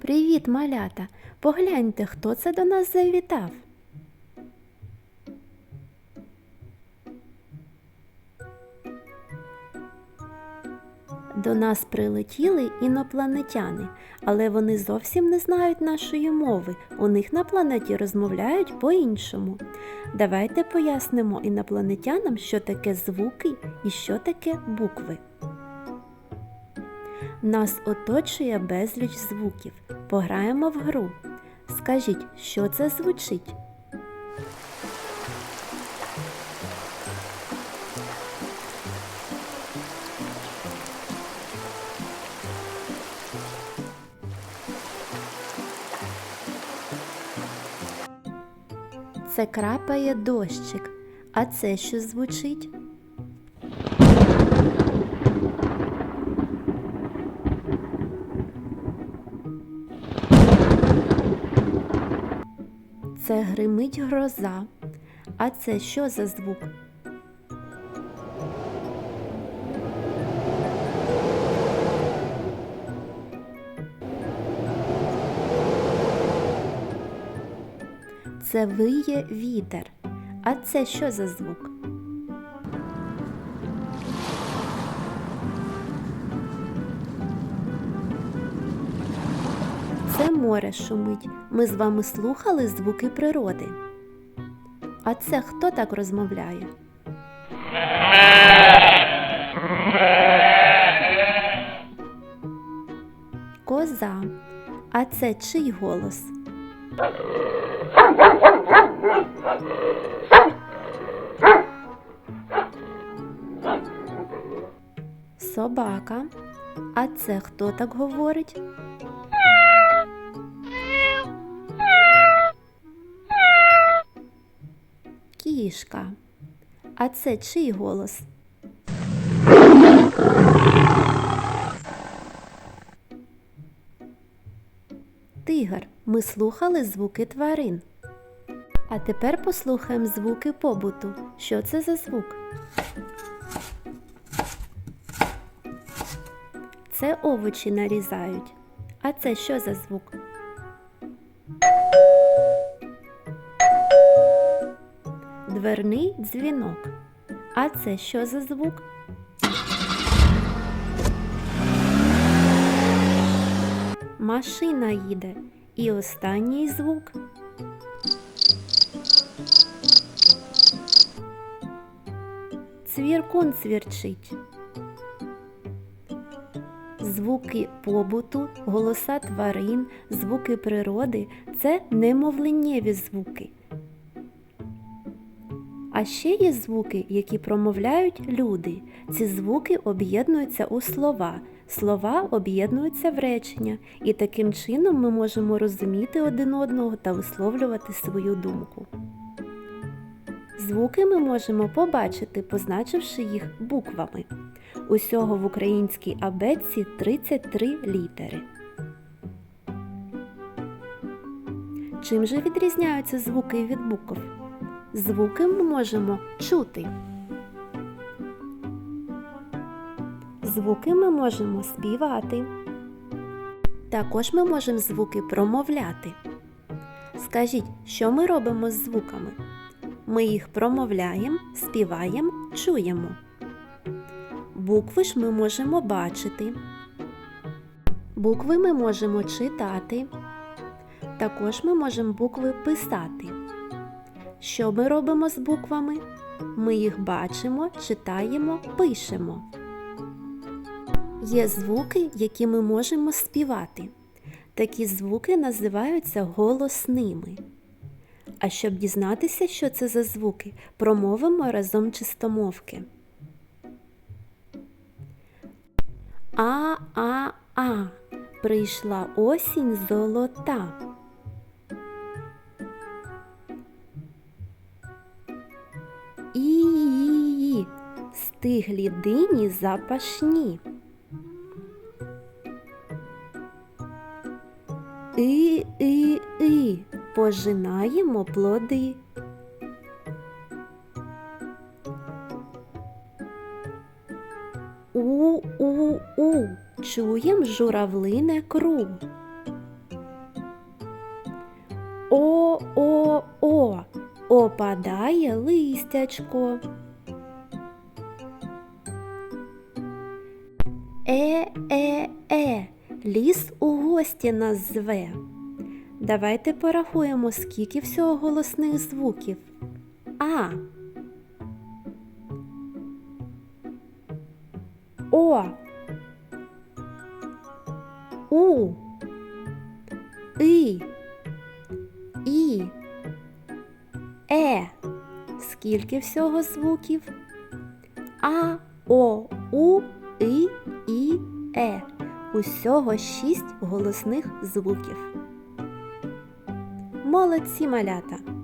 Привіт, малята! Погляньте, хто це до нас завітав. До нас прилетіли інопланетяни, але вони зовсім не знають нашої мови. У них на планеті розмовляють по-іншому. Давайте пояснимо інопланетянам, що таке звуки і що таке букви. Нас оточує безліч звуків. Пограємо в гру. Скажіть, що це звучить? Це крапає дощик. А це що звучить? Це гримить гроза. А це що за звук? Це виє вітер. А це що за звук? Море шумить. Ми з вами слухали звуки природи. А це хто так розмовляє? Коза. А це чий голос? Собака. А це хто так говорить? Кішка. А це чий голос? Тигр. Ми слухали звуки тварин. А тепер послухаємо звуки побуту. Що це за звук? Це овочі нарізають. А це що за звук? Дверний дзвінок. А це що за звук? Машина їде. І останній звук. Цвіркун цвірчить. Звуки побуту, голоса тварин, звуки природи це немовленнєві звуки. А ще є звуки, які промовляють люди. Ці звуки об'єднуються у слова. Слова об'єднуються в речення, і таким чином ми можемо розуміти один одного та висловлювати свою думку. Звуки ми можемо побачити, позначивши їх буквами. Усього в українській абетці 33 літери. Чим же відрізняються звуки від букв? Звуки ми можемо чути. Звуки ми можемо співати. Також ми можемо звуки промовляти. Скажіть, що ми робимо з звуками? Ми їх промовляємо, співаємо, чуємо. Букви ж ми можемо бачити. Букви ми можемо читати. Також ми можемо букви писати. Що ми робимо з буквами? Ми їх бачимо, читаємо, пишемо. Є звуки, які ми можемо співати. Такі звуки називаються голосними. А щоб дізнатися, що це за звуки, промовимо разом чистомовки. А-а-а. Прийшла осінь золота. І-і-і. Стиглі дині запашні. І-і-і. Пожинаємо плоди. У-у-у. Чуєм журавлине кру. О, о, о, опадає листячко. Е, е, е, ліс у гості нас зве. Давайте порахуємо, скільки всього голосних звуків. А. О. У. І. Скільки всього звуків? А, О, У, И, І, Е. Усього шість голосних звуків. Молодці малята!